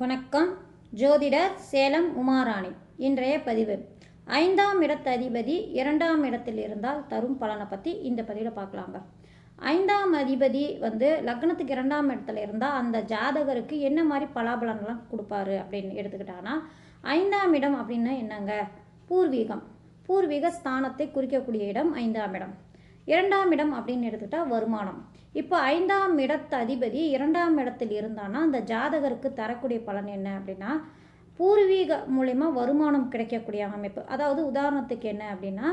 வணக்கம். ஜோதிடர் சேலம் உமாராணி. இன்றைய பதிவு. ஐந்தாம் இடத்து அதிபதி இரண்டாம் இடத்தில் இருந்தால் தரும் பலனை பற்றி இந்த பதிவில் பார்க்கலாங்க ஐந்தாம் அதிபதி வந்து லக்னத்துக்கு இரண்டாம் இடத்துல இருந்தால் அந்த ஜாதகருக்கு என்ன மாதிரி பலாபலன்லாம் கொடுப்பாரு அப்படின்னு எடுத்துக்கிட்டாங்கன்னா ஐந்தாம் இடம் அப்படின்னா என்னங்க? பூர்வீகம். பூர்வீக ஸ்தானத்தை குறிக்கக்கூடிய இடம் ஐந்தாம் இடம். இரண்டாம் இடம் அப்படின்னு எடுத்துக்கிட்டால் வருமானம். இப்போ ஐந்தாம் இடத்து அதிபதி இரண்டாம் இடத்தில் இருந்தான்னா அந்த ஜாதகருக்கு தரக்கூடிய பலன் என்ன அப்படின்னா பூர்வீக மூலயமா வருமானம் கிடைக்கக்கூடிய அமைப்பு. அதாவது உதாரணத்துக்கு என்ன அப்படின்னா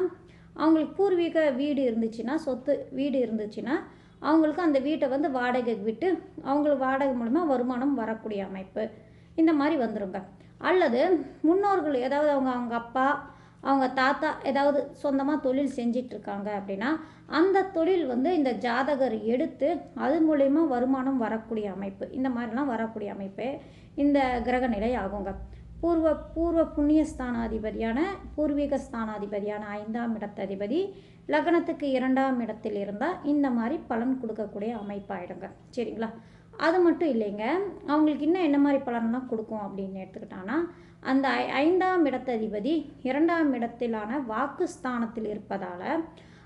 அவங்களுக்கு பூர்வீக வீடு இருந்துச்சுன்னா சொத்து வீடு இருந்துச்சுன்னா அவங்களுக்கு அந்த வீட்டை வந்து வாடகைக்கு விட்டு அவங்களுக்கு வாடகை மூலிமா வருமானம் வரக்கூடிய அமைப்பு. இந்த மாதிரி வந்துருங்க. அல்லது முன்னோர்கள் ஏதாவது அவங்க அவங்க அப்பா தாத்தா ஏதாவது சொந்தமாக தொழில் செஞ்சிட்ருக்காங்க அப்படின்னா அந்த தொழில் வந்து இந்த ஜாதகர் எடுத்து அது மூலயமா வருமானம் வரக்கூடிய அமைப்பு. இந்த மாதிரிலாம் வரக்கூடிய அமைப்பு இந்த கிரக நிலை ஆகுங்க. பூர்வ பூர்வ புண்ணிய ஸ்தானாதிபதியான பூர்வீக ஸ்தானாதிபதியான ஐந்தாம் இடத்ததிபதி லக்னத்துக்கு இரண்டாம் இடத்தில் இருந்தால் இந்த மாதிரி பலன் கொடுக்கக்கூடிய அமைப்பாயிடுங்க. சரிங்களா? அது மட்டும் இல்லைங்க. அவங்களுக்கு இன்னும் என்ன மாதிரி பலன்லாம் கொடுக்கும் அப்படின்னு எடுத்துக்கிட்டாங்கன்னா அந்த ஐ- ஐந்தாம் இடத்ததிபதி இரண்டாம் இடத்திலான வாக்குஸ்தானத்தில் இருப்பதால்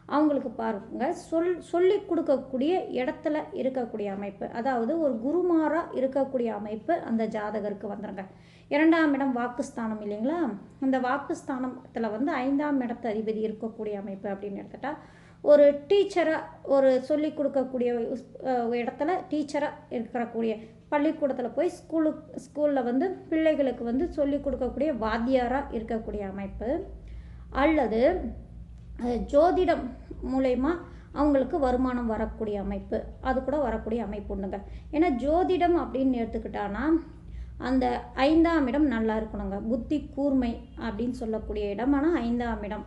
அவங்களுக்கு பாருங்க சொல் சொல்லி கொடுக்கக்கூடிய இடத்துல இருக்கக்கூடிய அமைப்பு அதாவது ஒரு குருமாராக இருக்கக்கூடிய அமைப்பு அந்த ஜாதகருக்கு வந்துடுங்க இரண்டாம் இடம் வாக்குஸ்தானம் இல்லைங்களா? அந்த வாக்குஸ்தானத்தில் வந்து ஐந்தாம் இடத்து அதிபதி இருக்கக்கூடிய அமைப்பு அப்படின்னு எடுத்துட்டா ஒரு டீச்சராக ஒரு சொல்லி கொடுக்கக்கூடிய இடத்துல டீச்சராக இருக்கக்கூடிய பள்ளிக்கூடத்தில் போய் ஸ்கூலுக்கு ஸ்கூலில் வந்து பிள்ளைகளுக்கு வந்து சொல்லி கொடுக்கக்கூடிய வாத்தியாராக இருக்கக்கூடிய அமைப்பு. அல்லது ஜோதிடம் மூலயமா அவங்களுக்கு வருமானம் வரக்கூடிய அமைப்பு. அது கூட வரக்கூடிய அமைப்பு உண்டுங்க. ஏன்னா ஜோதிடம் அப்படின்னு எடுத்துக்கிட்டான்னா அந்த ஐந்தாம் இடம் நல்லா இருக்கணுங்க. புத்தி கூர்மை அப்படின்னு சொல்லக்கூடிய இடம். ஆனால் ஐந்தாம் இடம்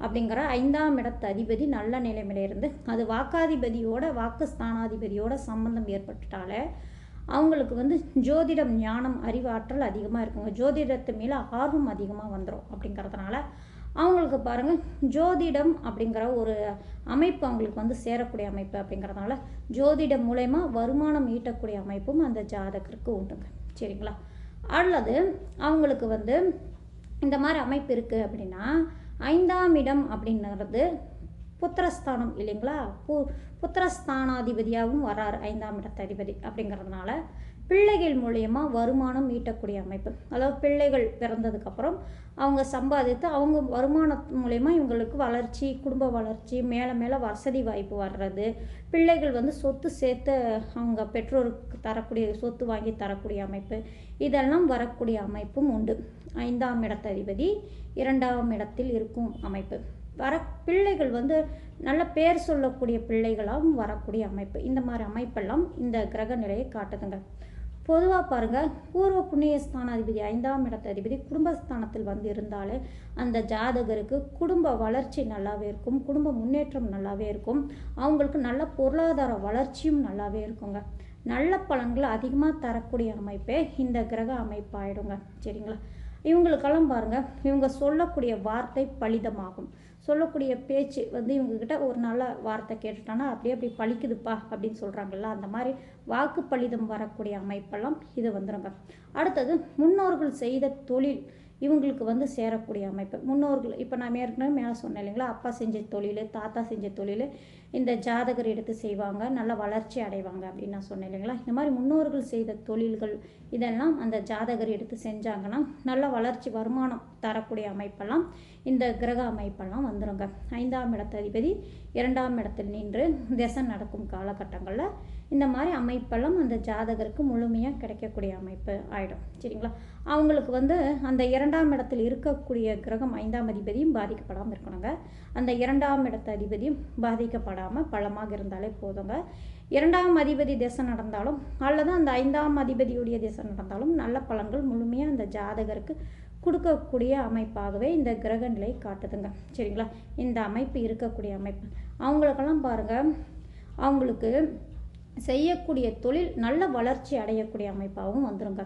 அப்படிங்கிற ஐந்தாம் இடத்து அதிபதி நல்ல நிலைமையில இருந்து அது வாக்காதிபதியோட வாக்கு ஸ்தானாதிபதியோட சம்பந்தம் ஏற்பட்டுட்டால அவங்களுக்கு வந்து ஜோதிடம் ஞானம் அறிவாற்றல் அதிகமாக இருக்குங்க. ஜோதிடத்து மேலே ஆர்வம் அதிகமாக வந்துடும் அப்படிங்கிறதுனால அவங்களுக்கு பாருங்கள் ஜோதிடம் அப்படிங்கிற ஒரு அமைப்பு அவங்களுக்கு வந்து சேரக்கூடிய அமைப்பு அப்படிங்கிறதுனால ஜோதிடம் மூலயமா வருமானம் ஈட்டக்கூடிய அமைப்பும் அந்த ஜாதகருக்கு உண்டுங்க. சரிங்களா? அல்லது அவங்களுக்கு வந்து இந்த மாதிரி அமைப்பு இருக்குது அப்படின்னா ஐந்தாம் இடம் அப்படிங்கிறது புத்திரஸ்தானம் இல்லைங்களா? பு புத்திரஸ்தானாதிபதியாகவும் வராரு ஐந்தாம் இடத்ததிபதி அப்படிங்கிறதுனால பிள்ளைகள் மூலயமா வருமானம் ஈட்டக்கூடிய அமைப்பு. அதாவது பிள்ளைகள் பிறந்ததுக்கப்புறம் அவங்க சம்பாதித்து அவங்க வருமானத்து மூலயமா இவங்களுக்கு வளர்ச்சி குடும்ப வளர்ச்சி மேலே மேலே வசதி வாய்ப்பு வர்றது பிள்ளைகள் வந்து சொத்து சேர்த்து அவங்க பெற்றோருக்கு தரக்கூடிய சொத்து வாங்கி தரக்கூடிய அமைப்பு. இதெல்லாம் வரக்கூடிய அமைப்பும் உண்டு. ஐந்தாம் இடத்ததிபதி இரண்டாம் இடத்தில் இருக்கும் அமைப்பு. வர பிள்ளைகள் வந்து நல்ல பேர் சொல்லக்கூடிய பிள்ளைகளாகவும் வரக்கூடிய அமைப்பு. இந்த மாதிரி அமைப்பெல்லாம் இந்த கிரக நிலையை காட்டுதுங்க. பொதுவாக பாருங்க பூர்வ புண்ணிய ஸ்தானாதிபதி ஐந்தாம் இடத்து அதிபதி குடும்பஸ்தானத்தில் வந்து இருந்தாலே அந்த ஜாதகருக்கு குடும்ப வளர்ச்சி நல்லாவே இருக்கும் குடும்ப முன்னேற்றம் நல்லாவே இருக்கும் அவங்களுக்கு நல்ல பொருளாதார வளர்ச்சியும் நல்லாவே இருக்குங்க. நல்ல பலன்கள் அதிகமாக தரக்கூடிய அமைப்பே இந்த கிரக அமைப்பாயிடுங்க. சரிங்களா? இவங்களுக்கெல்லாம் பாருங்க இவங்க சொல்லக்கூடிய வார்த்தை பலிதமாகும். சொல்லக்கூடிய பேச்சு வந்து இவங்கக்கிட்ட ஒரு நல்ல வார்த்தை கேட்டுட்டானா அப்படியே அப்படி பழிக்குதுப்பா அப்படின்னு சொல்கிறாங்கல்ல அந்த மாதிரி வாக்கு பலிதம் வரக்கூடிய அமைப்பெல்லாம் இது வந்துடுங்க அடுத்தது முன்னோர்கள் செய்த தொழில் இவங்களுக்கு வந்து சேரக்கூடிய அமைப்பு. முன்னோர்கள் இப்போ நான் ஏற்கனவே மேலே சொன்னேன் இல்லைங்களா? அப்பா செஞ்ச தொழில் தாத்தா செஞ்ச தொழில் இந்த ஜாதகர் எடுத்து செய்வாங்க நல்ல வளர்ச்சி அடைவாங்க அப்படின்னு நான் சொன்னேன் இல்லைங்களா? இந்த மாதிரி முன்னோர்கள் செய்த தொழில்கள் இதெல்லாம் அந்த ஜாதகர் எடுத்து செஞ்சாங்கன்னா நல்ல வளர்ச்சி வருமானம் தரக்கூடிய அமைப்பெல்லாம் இந்த கிரக அமைப்பெல்லாம் வந்துருங்க. ஐந்தாம் இடத்த அதிபதி இரண்டாம் இடத்தில் நின்று திசை நடக்கும் காலகட்டங்களில் இந்த மாதிரி அமைப்பெல்லாம் அந்த ஜாதகருக்கு முழுமையாக கிடைக்கக்கூடிய அமைப்பு ஆகிடும் சரிங்களா? அவங்களுக்கு வந்து அந்த இரண்டாம் இடத்தில் இருக்கக்கூடிய கிரகம் ஐந்தாம் அதிபதியும் பாதிக்கப்படாமல் இருக்கணுங்க. அந்த இரண்டாம் இடத்து அதிபதியும் பாதிக்கப்படாமல் பலமாக இருந்தாலே போதுங்க. இரண்டாம் அதிபதி திசை நடந்தாலும் அல்லது அந்த ஐந்தாம் அதிபதியுடைய திசை நடந்தாலும் நல்ல பலன்கள் முழுமையாக அந்த ஜாதகருக்கு கொடுக்கக்கூடிய அமைப்பாகவே இந்த கிரக நிலை காட்டுதுங்க. சரிங்களா? இந்த அமைப்பு இருக்கக்கூடிய அமைப்பு. அவங்களுக்கெல்லாம் பாருங்கள் அவங்களுக்கு செய்யக்கூடிய தொழில் நல்ல வளர்ச்சி அடையக்கூடிய அமைப்பாகவும் வந்துருங்க.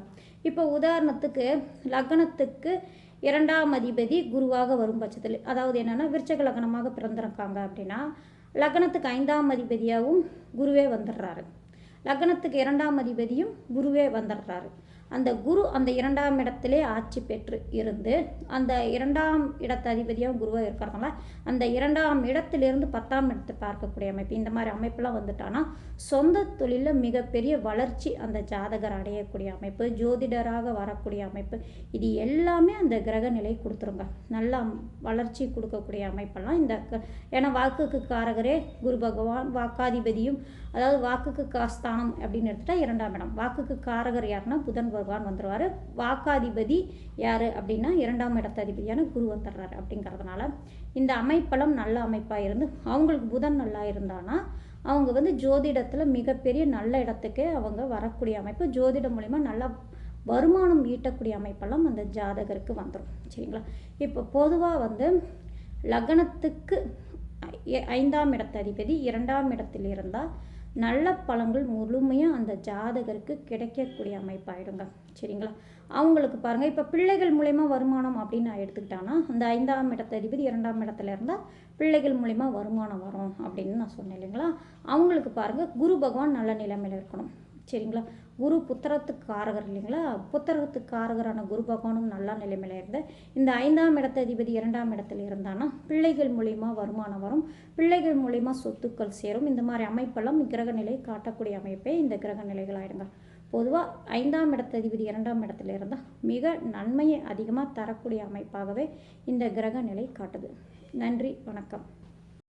இப்போ உதாரணத்துக்கு லக்னத்துக்கு இரண்டாம் அதிபதி குருவாக வரும் பட்சத்தில் அதாவது என்னென்னா விருச்சக லக்னமாக பிறந்திருக்காங்க அப்படின்னா லக்னத்துக்கு ஐந்தாம் அதிபதியாகவும் குருவே வந்துடுறாரு. லக்னத்துக்கு இரண்டாம் அதிபதியும் குருவே வந்துடுறாரு. அந்த குரு அந்த இரண்டாம் இடத்திலே ஆட்சி பெற்று இருந்து அந்த இரண்டாம் இடத்த அதிபதியாக குருவாக இருக்கிறதுனால அந்த இரண்டாம் இடத்திலிருந்து பத்தாம் இடத்தை பார்க்கக்கூடிய அமைப்பு இந்த மாதிரி அமைப்பெல்லாம் வந்துட்டான்னா சொந்த தொழிலில் மிகப்பெரிய வளர்ச்சி அந்த ஜாதகர் அடையக்கூடிய அமைப்பு ஜோதிடராக வரக்கூடிய அமைப்பு இது எல்லாமே அந்த கிரக நிலை கொடுத்துருங்க. நல்லா வளர்ச்சி கொடுக்கக்கூடிய அமைப்பெல்லாம் இந்த க- ஏன்னா வாக்குக்கு காரகரே குரு பகவான் வாக்காதிபதியும் அதாவது வாக்குக்கு காஸ்தானம் அப்படின்னு எடுத்துட்டா இரண்டாம் இடம். வாக்குக்கு காரகர் யாருன்னா புதன் பகவான் வந்துடுவார் வாக்காதிபதி யார் அப்படின்னா இரண்டாம் இடத்ததிபதியான குரு வந்துடுறாரு அப்படிங்கிறதுனால இந்த அமைப்பெல்லாம் நல்ல அமைப்பாக இருந்து அவங்களுக்கு புதன் நல்லா இருந்தானா அவங்க வந்து ஜோதிடத்தில் மிகப்பெரிய நல்ல இடத்துக்கு அவங்க வரக்கூடிய அமைப்பு. ஜோதிடம் மூலிமா நல்லா வருமானம் ஈட்டக்கூடிய அமைப்பெல்லாம் அந்த ஜாதகருக்கு வந்துடும் சரிங்களா? இப்போ பொதுவாக வந்து லக்னத்துக்கு ஐந்தாம் இடத்த அதிபதி இரண்டாம் இடத்தில் இருந்தால் நல்ல பழங்கள் முழுமையாக அந்த ஜாதகருக்கு கிடைக்கக்கூடிய அமைப்பாயிடுங்க. சரிங்களா? அவங்களுக்கு பாருங்கள் இப்போ பிள்ளைகள் மூலயமா வருமானம் அப்படின்னு நான் எடுத்துக்கிட்டான்னா அந்த ஐந்தாம் இடத்த அதிபதி இரண்டாம் இடத்துல இருந்தால் பிள்ளைகள் மூலயமா வருமானம் வரும் அப்படின்னு நான் சொன்னேன் இல்லைங்களா? அவங்களுக்கு பாருங்கள் குரு பகவான் நல்ல நிலைமையில் இருக்கணும். சரிங்களா? குரு புத்திரத்துக்கு காரகர் இல்லைங்களா? புத்திரத்துக்கு காரகரான குரு பகவானும் நல்ல நிலைமையில இருந்த இந்த ஐந்தாம் இடத்த அதிபதி இரண்டாம் இடத்துல இருந்தான்னா பிள்ளைகள் மூலிமா வருமானம் வரும். பிள்ளைகள் மூலிமா சொத்துக்கள் சேரும். இந்த மாதிரி அமைப்பெல்லாம் கிரக நிலை காட்டக்கூடிய அமைப்பே இந்த கிரக நிலைகள் ஆயிடுங்க பொதுவாக ஐந்தாம் இடத்த அதிபதி இரண்டாம் இடத்துல இருந்தால் மிக நன்மையை அதிகமாக தரக்கூடிய அமைப்பாகவே இந்த கிரக நிலை காட்டுது. நன்றி வணக்கம்.